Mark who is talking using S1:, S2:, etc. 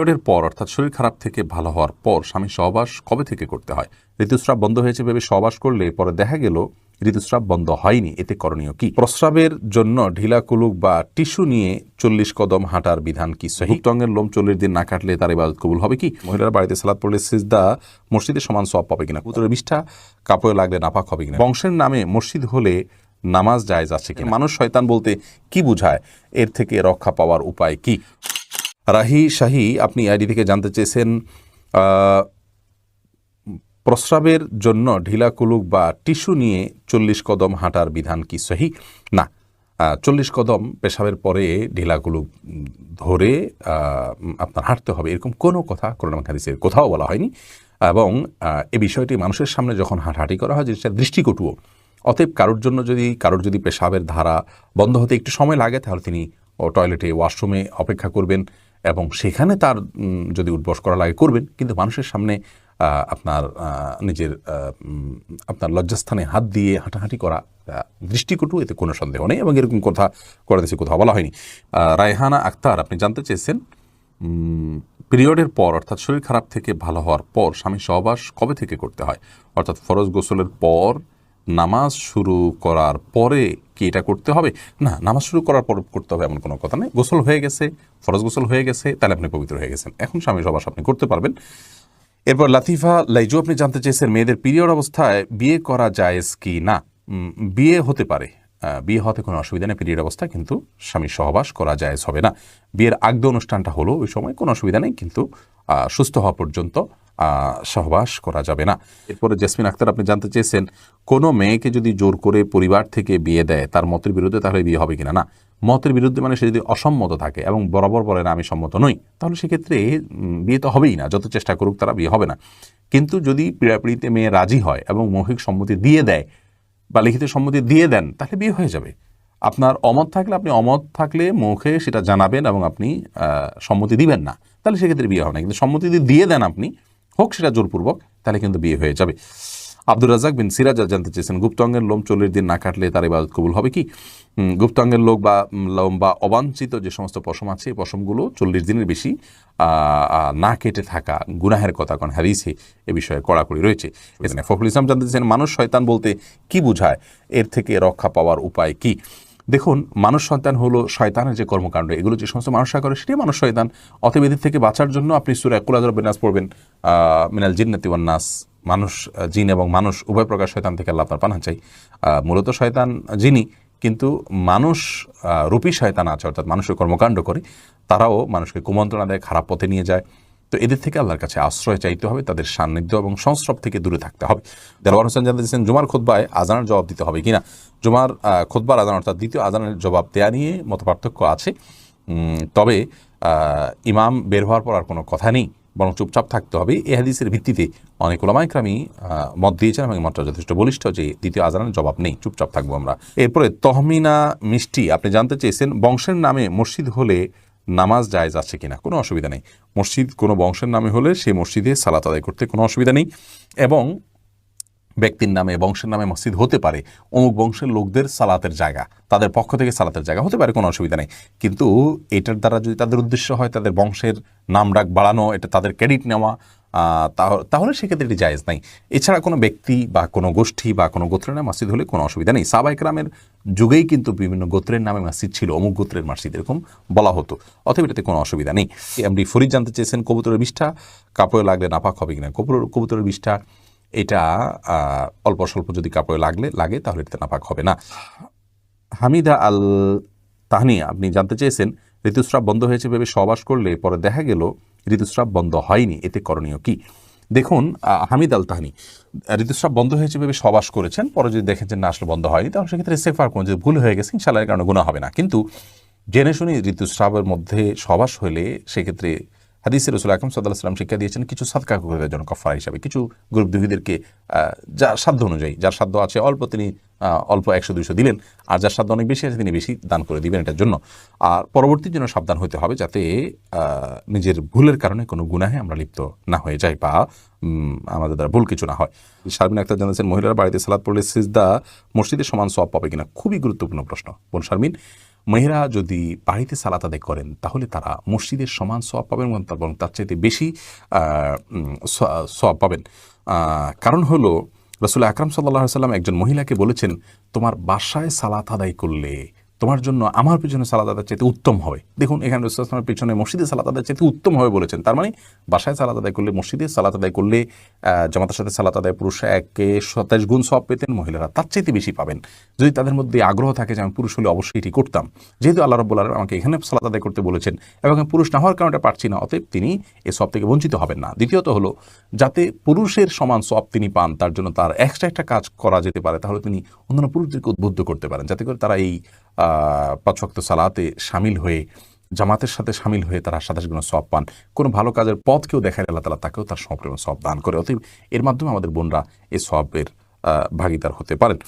S1: পিরিয়ডের পর, অর্থাৎ শরীর খারাপ থেকে ভালো হওয়ার পর স্বামী সহবাস কবে থেকে করতে হয়? ঋতুস্রাব বন্ধ হয়েছে ভেবে সহবাস করলে পরে দেখা গেল ঋতুস্রাব বন্ধ হয়নি। এতে করণীয় কি? প্রস্রাবের জন্য ঢিলা কুলুক বা টিস্যু নিয়ে চল্লিশ কদম হাঁটার বিধান কি সহি? টঙ্গের লোম চল্লিশ দিন না কাটলে তার ইবাদত কবুল হবে কি? মহিলার বাড়িতে সালাদ পড়লে সিজদা মসজিদে সমান সব পাবে কিনা? পুত্রের বিষ্ঠা কাপড়ে লাগলে নাপাক হবে কিনা? বংশের নামে মসজিদ হলে নামাজ জায়েজ আছে কি মানুষ শয়তান বলতে কি বুঝায়? এর থেকে রক্ষা পাওয়ার উপায় কি? রাহি শাহী, আপনি আইডি থেকে জানতে চেয়েছেন প্রস্রাবের জন্য ঢিলা কুলুক বা টিস্যু নিয়ে চল্লিশ কদম হাঁটার বিধান কি সহি? না চল্লিশ কদম পেশাবের পরে ঢিলা কুলুক ধরে আপনার হাঁটতে হবে, এরকম কোনো কথা করোনা হাদিসের কোথাও বলা হয়নি। এবং এ বিষয়টি মানুষের সামনে যখন হাঁটাহাঁটি করা হয়, জিনিসটা দৃষ্টিকটুও। অতএব কারোর জন্য যদি, কারোর যদি পেশাবের ধারা বন্ধ হতে একটু সময় লাগে, তাহলে তিনি টয়লেটে ওয়াশরুমে অপেক্ষা করবেন। এবং সেখানে তার যদি উদ্বস করা লাগে, করবেন। কিন্তু মানুষের সামনে আপনার নিজের আপনার লজ্জাস্থানে হাত দিয়ে হাঁটাহাঁটি করা দৃষ্টিকটু, এতে কোনো সন্দেহ নেই এবং এরকম কথা করে দিয়েছে কোথাও বলা হয়নি। রায়হানা আক্তার, আপনি জানতে চেয়েছেন পিরিয়ডের পর, অর্থাৎ শরীর খারাপ থেকে ভালো হওয়ার পর স্বামী সহবাস কবে থেকে করতে হয়? অর্থাৎ ফরজ গোসলের পর নামাজ শুরু করার পরে কি এটা করতে হবে? না, নামাজ শুরু করার পর করতে হবে এমন কোনো কথা নেই। গোসল হয়ে গেছে, ফরজ গোসল হয়ে গেছে, তাহলে আপনি পবিত্র হয়ে গেছেন। এখন স্বামী সহবাস আপনি করতে পারবেন। এরপর লাতিফা, লাইজু, আপনি জানতে চেয়েছেন মেয়েদের পিরিয়ড অবস্থায় বিয়ে করা জায়েজ কি? না বিয়ে হতে পারে। বিয়ে হতে কোনো অসুবিধা নেই, পিরিয়ড অবস্থায় কিন্তু স্বামী সহবাস করা জায়েজ হবে না। বিয়ের আগদ অনুষ্ঠানটা হলো ওই সময়, কোনো অসুবিধা নেই, কিন্তু সুস্থ হওয়া পর্যন্ত সহবাস করা যাবে না। এরপরে জেসমিন আক্তার আপনি জানতে চেয়েছেন, কোনো মেয়েকে যদি জোর করে পরিবার থেকে বিয়ে দেয়, তার মতের বিরুদ্ধে তাহলে বিয়ে হবে কিনা? না, মতের বিরুদ্ধে মানে সে যদি অসম্মত থাকে এবং বরাবর বলে, না, আমি সম্মত নই তাহলে সেক্ষেত্রে বিয়ে তো হবেই না, যত চেষ্টা করুক তারা বিয়ে হবে না। কিন্তু যদি পীড়াপিড়িতে মেয়ে রাজি হয় এবং মৌখিক সম্মতি দিয়ে দেয় বা লিখিত সম্মতি দিয়ে দেন, তাহলে বিয়ে হয়ে যাবে। আপনার অমত থাকলে, আপনি অমত থাকলে মুখে সেটা জানাবেন এবং আপনি সম্মতি দিবেন না, তাহলে সেক্ষেত্রে বিয়ে হবে না। কিন্তু সম্মতি যদি দিয়ে দেন আপনি হোক, সেটা জোরপূর্বক, তাহলে কিন্তু বিয়ে হয়ে যাবে। আব্দুর রাজাক বিন সিরাজ জানতে চেয়েছেন, গুপ্তাঙ্গের লোম চল্লিশ দিন না কাটলে তার ইবাদত কবুল হবে কি? গুপ্তাঙ্গের লোক বা লোম বা অবাঞ্ছিত যে সমস্ত পশম আছে, এই পশমগুলো চল্লিশ দিনের বেশি না কেটে থাকা গুনাহের কথা কারণ হারিসে এ বিষয়ে কড়াকড়ি রয়েছে। এখানে ফখরুল ইসলাম জানতে চেয়েছেন, মানুষ শয়তান বলতে কি বুঝায়? এর থেকে রক্ষা পাওয়ার উপায় কি? দেখুন, মানুষ সন্তান হলো শয়তানের যে কর্মকাণ্ড। এগুলো যে সমস্ত মানুষরা করে, সেটাই মানুষ শয়তান। অতএব এদের থেকে বাঁচার জন্য আপনি সুরা কুলাজর বেনাস পড়বেন। মিনাল জিন্নাতি ওয়ান নাস। মানুষ জিন এবং মানুষ, উভয় প্রকার শয়তান থেকে আল্লাহ আপনার পানা চাই। মূলত শয়তান জিনি কিন্তু মানুষ রূপী শয়তান আছে, অর্থাৎ মানুষের কর্মকাণ্ড করে, তারাও মানুষকে কুমন্ত্রণা দেয়, খারাপ পথে নিয়ে যায়। তো এদের থেকে আল্লাহর কাছে আশ্রয় চাইতে হবে, তাদের সান্নিধ্য এবং সংস্রব থেকে দূরে থাকতে হবে। দেলওয়ার হোসেন জানতে চেয়েছেন, জুমার খোদ্বায় আজানের জবাব দিতে হবে কিনা? জুমার খোদ্বার আজান অর্থাৎ দ্বিতীয় আজানের জবাব দেয়া নিয়ে মত পার্থক্য আছে তবে ইমাম বের হওয়ার পর আর কোনো কথা নেই, বরং চুপচাপ থাকতে হবে। এ হাদিসের ভিত্তিতে অনেক ওলামাইক্রামী মত দিয়েছেন এবং মতটা যথেষ্ট বলিষ্ঠ যে দ্বিতীয় আজানের জবাব নেই, চুপচাপ থাকব আমরা। এরপরে তহমিনা মিষ্টি, আপনি জানতে চেয়েছেন, বংশের নামে মসজিদ হলে নামাজ জায়জ আছে কিনা, কোনো অসুবিধা নেই। মসজিদ কোনো বংশের নামে হলে সেই মসজিদে সালাত আদায় করতে কোনো অসুবিধা নেই। এবং ব্যক্তির নামে, বংশের নামে মসজিদ হতে পারে। অমুক বংশের লোকদের সালাতের জায়গা, তাদের পক্ষ থেকে সালাতের জায়গা হতে পারে, কোনো অসুবিধা নেই। কিন্তু এটার দ্বারা যদি তাদের উদ্দেশ্য হয়, তাদের বংশের নাম ডাক বাড়ানো, এটা তাদের ক্রেডিট নেওয়া তাহলে সেক্ষেত্রে এটি জায়েজ নাই। এছাড়া কোনো ব্যক্তি বা কোনো গোষ্ঠী বা কোনো গোত্রের নামে মসজিদ হলে কোনো অসুবিধা নেই। সাবাইকরামের যুগেই কিন্তু বিভিন্ন গোত্রের নামে মসজিদ ছিল, অমুক গোত্রের মসজিদ এরকম বলা হতো, অতএব এটাতে কোনো অসুবিধা নেই। এমডি ফরিদ জানতে চেয়েছেন, কবুতরের বিষ্ঠা, কাপড়ে লাগলে নাপাক হবে কিনা? কবুতর, কবুতরের বিষ্ঠা, এটা অল্প স্বল্প যদি কাপড়ে লাগলে, লাগে, তাহলে এটাতে নাপাক হবে না। হামিদা আল তাহনিয়া আপনি জানতে চেয়েছেন, ঋতুস্রাব বন্ধ হয়েছে ভেবে সবাস করলে পরে দেখা গেল ঋতুস্রাব বন্ধ হয়নি এতে করণীয় কি? দেখুন হামিদ আল তাহানি ঋতুস্রাব বন্ধ হয়েছে ভেবে সহবাস করেছেন পরে যদি দেখেন যে না আসলে বন্ধ হয়নি তাহলে সেক্ষেত্রে সেফার কোনো যদি ভুল হয়ে গেছে ইনশাল্লাহ এর কারণে গুণা হবে না। কিন্তু জেনে শুনে ঋতুস্রাবের মধ্যে সহবাস হলে সেক্ষেত্রে হাদিসের রসুল আকরম সাল্লাহ সাল্লাম শিক্ষা দিয়েছেন কিছু সাদকা করে দেওয়ার জন্য কফারা হিসাবে কিছু গরিব দুঃখীদেরকে আহ, যার সাধ্য অনুযায়ী যার সাধ্য আছে অল্প তিনি অল্প একশো, দুইশো দিলেন। আর যার সাধ্য অনেক বেশি আছে, তিনি বেশি দান করে দিবেন এটার জন্য। আর পরবর্তীর জন্য সাবধান হতে হবে যাতে নিজের ভুলের কারণে কোনো গুনাহে আমরা লিপ্ত না হয়ে যাই বা আমাদের দ্বারা ভুল কিছু না হয়। শারমিন আক্তার জানাচ্ছেন মহিলারা বাড়িতে সালাদ পড়লে সিজদা মসজিদে সমান সব পাবে কিনা? খুবই গুরুত্বপূর্ণ প্রশ্ন। বোন শারমিন মেয়েরা যদি বাড়িতে সালাত আদায় করেন, তাহলে তারা মসজিদের সমান সব পাবেন এবং তার চাইতে বেশি সব পাবেন। কারণ হলো রসুল আকরাম সাল্লাহ সাল্লাম একজন মহিলাকে বলেছেন তোমার বাসায় সালাত আদায় করলে তোমার জন্য আমার পিছনে সালাদ আদায় চাইতে উত্তম হবে। দেখুন, এখানে রসুলের পিছনে মসজিদে সালাদ আদায় চাইতে উত্তম হবে বলেছেন। তার মানে বাসায় সালাদ আদায় করলে, মসজিদে সালাত আদায় করলে জামাতের সাথে সালাত আদায় পুরুষ একে সাতাশ গুণ সব পেতেন, মহিলারা তার চাইতে বেশি পাবেন। যদি তাদের মধ্যে আগ্রহ থাকে যে আমি পুরুষ হলে অবশ্যই এটি করতাম। যেহেতু আল্লাহ রব্বুল আলম আমাকে এখানে সালাত আদায় করতে বলেছেন এবং আমি পুরুষ না হওয়ার কারণে পারছি না, অতএব তিনি এ সব থেকে বঞ্চিত হবেন না। দ্বিতীয়ত হলো, যাতে পুরুষের সমান সব তিনি পান, তার জন্য তার এক্সট্রা একটা কাজ করা যেতে পারে, তাহলে তিনি অন্যান্য পুরুষদেরকে উদ্বুদ্ধ করতে পারেন। যাতে করে তারা এই আহ, পাঁচ ওয়াক্ত সালাতে সামিল হয়ে জামাতের সাথে সামিল হয়ে তারা সাতাশ গুণ সব পান। কোনো ভালো কাজের পথকেও দেখায় আল্লাহ তালা তাকেও তার সম্পূর্ণ সব দান করে। অতএব এর মাধ্যমে আমাদের বোনরা এই সবের ভাগিদার হতে পারেন।